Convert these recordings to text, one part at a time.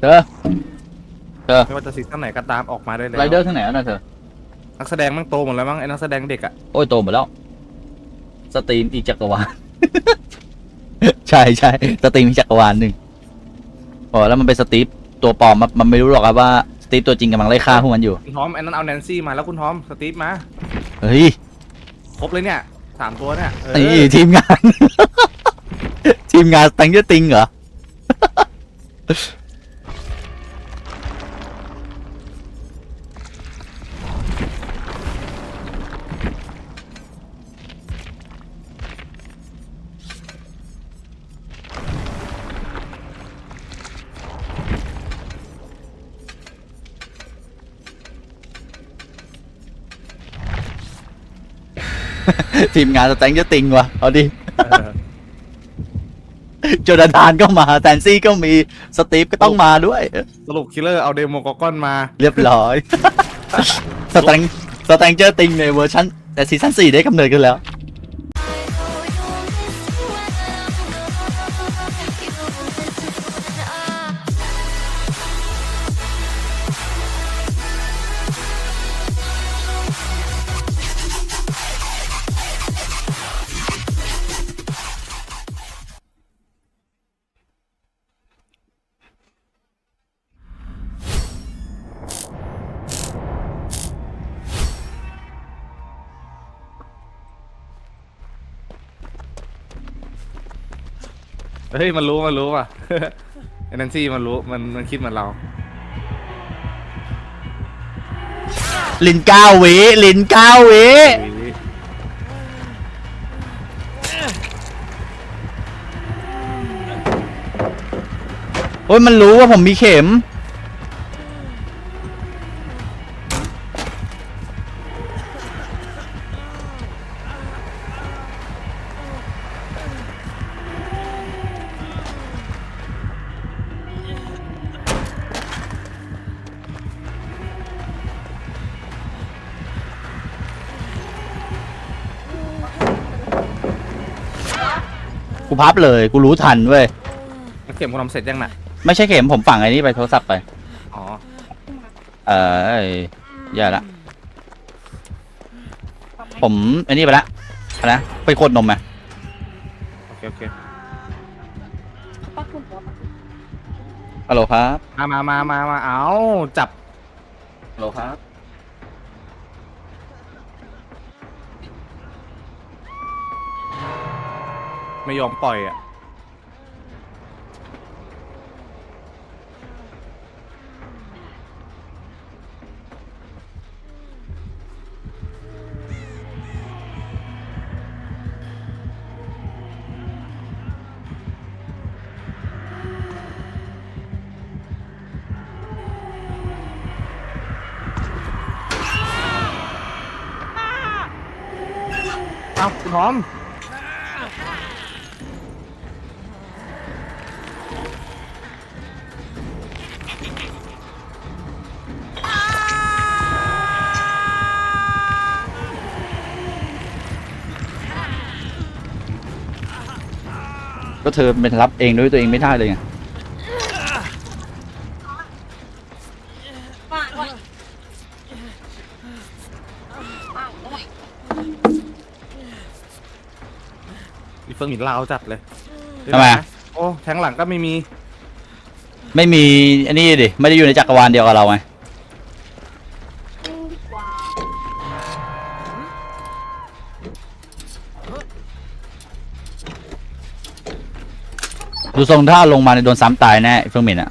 เธอไม่ว่าจะซีซั่นไหนก็ตามออกมาได้เลยไรเดอร์ทั้งไหนแล้วนะเธอ นักแสดงแมันโตหมดแล้วมั้งไอ้นักแสดงเด็กอะโอ้ยโตหมดแล้ว สตรีมอีกจักรวาล ใช่ใช่สตรีมอีกจักรวาลหนึ่งโอ้แล้วมันเป็นสตีฟตัวปลอมมันมันไม่รู้หรอกครับว่าสตีฟตัวจริงกำลังไล่ฆ่าพวกมันอยู่ คุณทอมไอ้นั้นเอาแนนซี่มาแล้วคุณทอมสตีฟมาเฮ้ยครบเลยเนี่ยสามตัวเนี่ยเออนี่ทีมงาน ทีมงานตังเยอะติงเหรอ ทีมงานสแตงเยอะติงวะเอาดิเออโจนาธานก็มา แตนซี่ก็มี สตีฟก็ต้องมาด้วย สรุปคิลเลอร์เอาเดโมกอกอนมา เรียบร้อย สแตงสแตงเจอร์ติงในเวอร์ชันแต่ซีซั่นสี่ได้กำเนิดขึ้นแล้ว เฮ้ยมันรู้มันรู้ว่ะ ไอ้แนนซี่มันรู้มันมันคิดเหมือนเรา ลินเก้าวิลินเก้าวิโอ้ยมันรู้ว่าผมมีเข็ม กูพับเลยกูรู้ทันเว้ยแล้วเข็มคุณทำเสร็จยังน่ะไม่ใช่เข็มผมฝังไอ้นี่ไปโทรศัพท์ไป อ๋อเออเอ้ยแย่ละผมไอ้นี่ไปละอะไรนะไปโคตรนมไหมโอเคโอเคฮัลโหลครับมามามามามาเอาจับฮัลโหลครับ ไม่ยอมปล่อยอะ เอ้าคุณหอม ก็เธอเป็นรับเองด้วยตัวเองไม่ได้เลยไงอีเฟิงหมินลาวจัดเลยทำไมอะโอ้แทงหลังก็ไม่มี ไม่มีอันนี้ดิไม่ได้อยู่ในจักรวาลเดียวกับเราไง ดูทรงถ้าลงมาในยโดนซ้ำตายแน่ไอ้เฟิงหมินอะ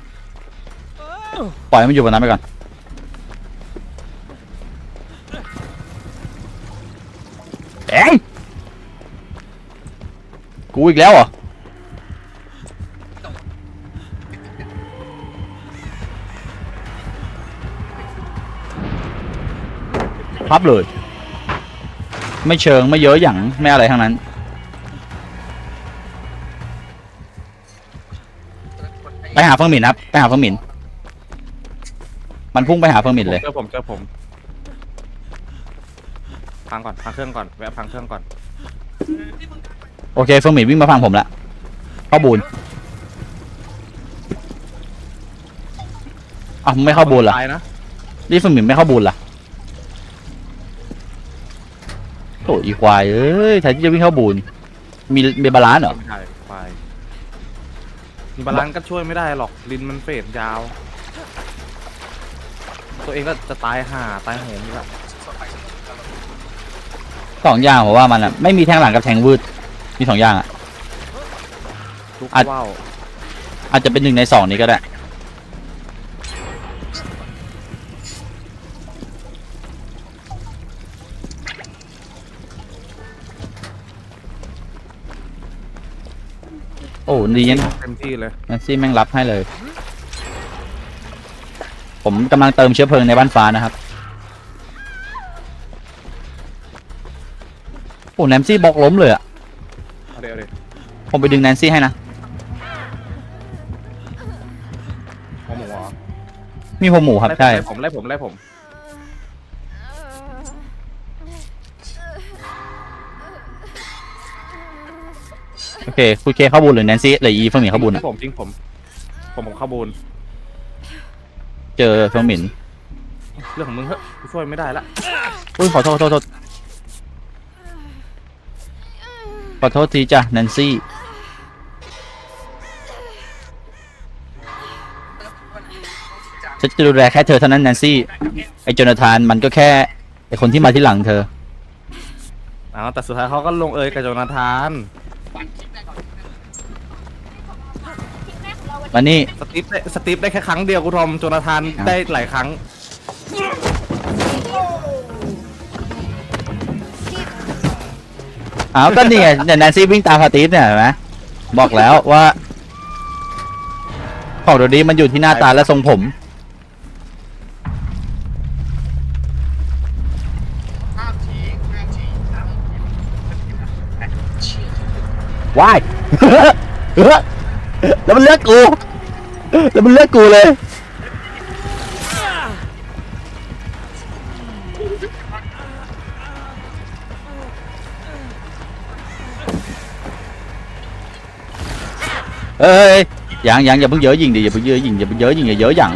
ปล่อยให้มันอยู่บนนั้นไปก่อน เอ้ยกูอีกแล้วเหรอ พับเลย ไม่เชิงไม่เยอะหยั่งไม่อะไรทั้งนั้น หาเฟิงหมินครับไปหาเฟิงหมิน มันพุ่งไปหาเฟิงหมินเลย เจอผมเจอผมพังก่อนพังเครื่องก่อนแวะพังเครื่องก่อนโอเคเฟิงหมินวิ่งมาฟังผมละเข้าบูนอ้าวมึงไม่เข้าบูนเหรอตายนะรีฟมินไม่เข้าบูนล่ะโอ้อีควายเอ้ยแทนที่จะวิ่งเข้าบูนมีมีบาลานซ์เหรอไม่ได้ไปมี บาลานซ์ก็ช่วยไม่ได้หรอกลินมันเฟดยาว ตัวเองก็จะตายห่าตายโหงนี่แหละสองอย่างผมว่ามันอะไม่มีแทงหลังกับแทงวืดมีสองอย่างอะ ทุกอัดว่าวอาจจะเป็นหนึ่งในสองนี้ก็ได้ โอ้ดีนะเต็มที่เลยนันซี่แม่งรับให้เลย ผมกำลังเติมเชื้อเพลิงในบ้านฟ้านะครับโอ้แนนซี่บล็อกล้มเลยอะเอาเดี๋ยวเอาดี๋ยวผมไปดึงแนนซี่ให้นะ เอาหมูเหรอมีหัวหมูครับใช่ไล่ผมไล่ผมไล่ผม โอเคคุณเคเข้าบุญหรือแนนซี่หรืออีเฟิงหมินเข้าบุญไล่อะผมจริงผม ผมผมเข้าบูนเจอเฟิงหมินเรื่องของมึงเฮ้ยกูช่วยไม่ได้ละอุ้ยขอโทษขอโทษขอโทษขอโทษทีจ้ะแนนซี่ ฉันจะดูแลแค่เธอเท่านั้นแนนซี่ ไอโจนาธานมันก็แค่ไอคนที่มาที่หลังเธอ อ้าวแต่สุดท้ายเขาก็ลงเอยกับโจนาธาน มานี่ สตีฟได้สตีฟได้แค่ครั้งเดียวกูทอมโจนาธานอะได้หลายครั้งอ้าวก็นี่ไงเนี่ยแนนซี่วิ่งตามสตีฟเนี่ยเห็นไหมบอกแล้วว่า ของเดี๋ยวนี้มันอยู่ที่หน้าตาและทรงผม ว้าย แล้วมันเลือกกู แล้วมันเลือกกูเลยเอ้ยยังยังอย่าเพิ่งเยอะยิงดิอย่าเพิ่งเยอะยิงอย่าเพิ่งเยอะยิงอย่าเยอะหยัง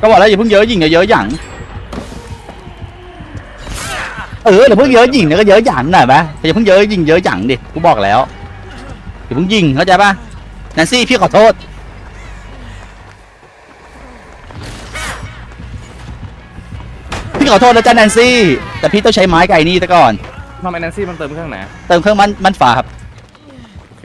ก็บอกแล้วอย่าเพิ่งเยอะยิงอย่าเยอะหยังเอออย่าเพิ่งเยอะยิงนะก็เยอะหยังหน่อยปะอย่าเพิ่งเยอะยิงเยอะหยังดิกูบอกแล้วอย่าเพิ่งยิงเข้าใจปะแนนซี่พี่ขอโทษพี่ขอโทษนะจ๊ะแนนซี่แต่พี่ต้องใช้ไม้ไก่นี่ซะก่อนทำไมแนนซี่มันเติมเครื่องไหนเติมเครื่องมันมันฝาครับ โอเค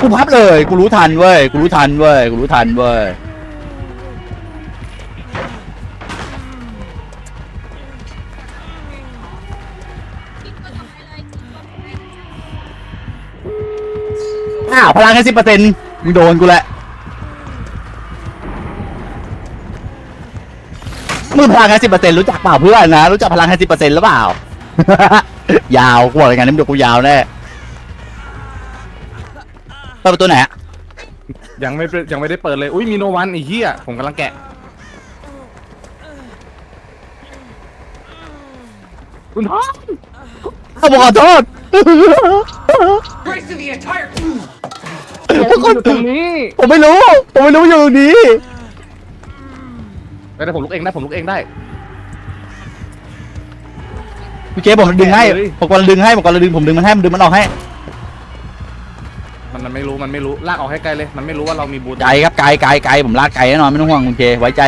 กูพับเลย กูรู้ทันเว้ย กูรู้ทันเว้ย กูรู้ทันเว้ย อ้าว พลังแค่สิบเปอร์เซ็นต์มึงโดนกูแหละมือพลังแค่สิบเปอร์เซ็นต์รู้จักเปล่าเพื่อนนะ รู้จักพลังแค่สิบเปอร์เซ็นต์หรือเปล่า ยาว กูบอกเลยงานนี้มึงดูกูยาวแน่ เปิดประตูไหนอะยังไม่ยังไม่ได้เปิดเลย อุ้ยมีโนวันไอ้เหี้ยผมกำลังแกะ คุณท้องเอาผมขอโทษ Grace to the entire ผมขออยู่โทตรษงนี้ผมไม่รู้ ผมไม่รู้อยู่ตรงนี้ แต่ผมลุกเองได้ผมลุกเองได้ พี่เจ๊ผมดึงให้เลยผมกำลังดึงให้ ผมกำลังดึง ผมดึงมันให้ มันดึงมันออกให้ มันมันไม่รู้มันไม่รู้ลากออกให้ไกลเลย มันไม่รู้ว่าเรามีบูทไกลครับไกลไกลไกลผมลากไกลแน่นอนไม่ต้องห่วงคุณเคไว้ใจ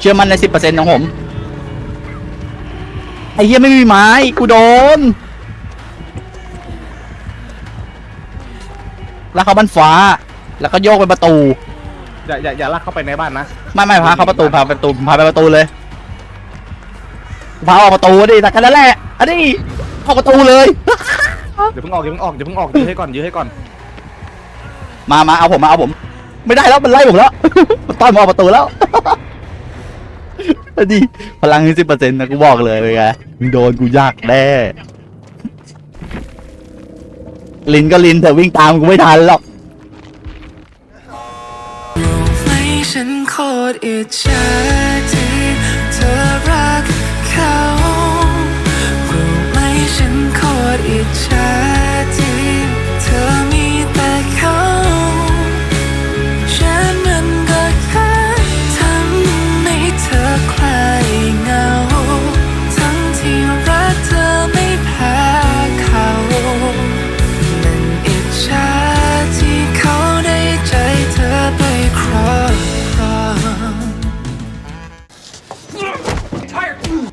เชื่อมั่นในสิบเปอร์เซ็นต์ของผมไอ้เหี้ยไม่มีไม้กูโดนแล้วเขาบันฟ้า แล้วก็โยกไปประตู อย่าอย่าอย่าลากเข้าไปในบ้านนะไม่ไม่พาเขาประตูพาประตูพาไปประตูเลยพาออกประตูดิแต่กันนั่นแหละอันนี้ออกประตูเลย เดี๋ยวเพิ่งออกเดี๋ยวเพิ่งออกเดี๋ยวเพิ่งออกยื้อให้ก่อนยื้อให้ก่อน มามาเอาผมมาเอาผม ไม่ได้แล้วมันไล่ผมแล้ว มันต้อนมออกประตูแล้วดีพลังสิบเปอร์เซ็นต์นะกูบอกเลยเป็นไงมึงโดนกูยากแน่ลินก็ลินแต่วิ่งตามกูไม่ทันหรอกฉันโคตรอิจฉาเธ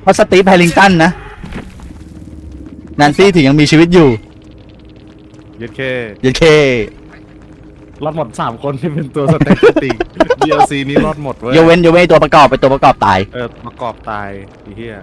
เพราะสตีฟแฮริงตันนะแนนซี่ถึงยังมีชีวิตอยู่เย็ดเคยันเค รอดหมดสามคนที่เป็นตัวสเต็กติก DLC นี้รอดหมดเว้ยยกเว้นยกเว้นตัวประกอบไปนตัวประกอบตาย เออประกอบตายไอ้เหี้ย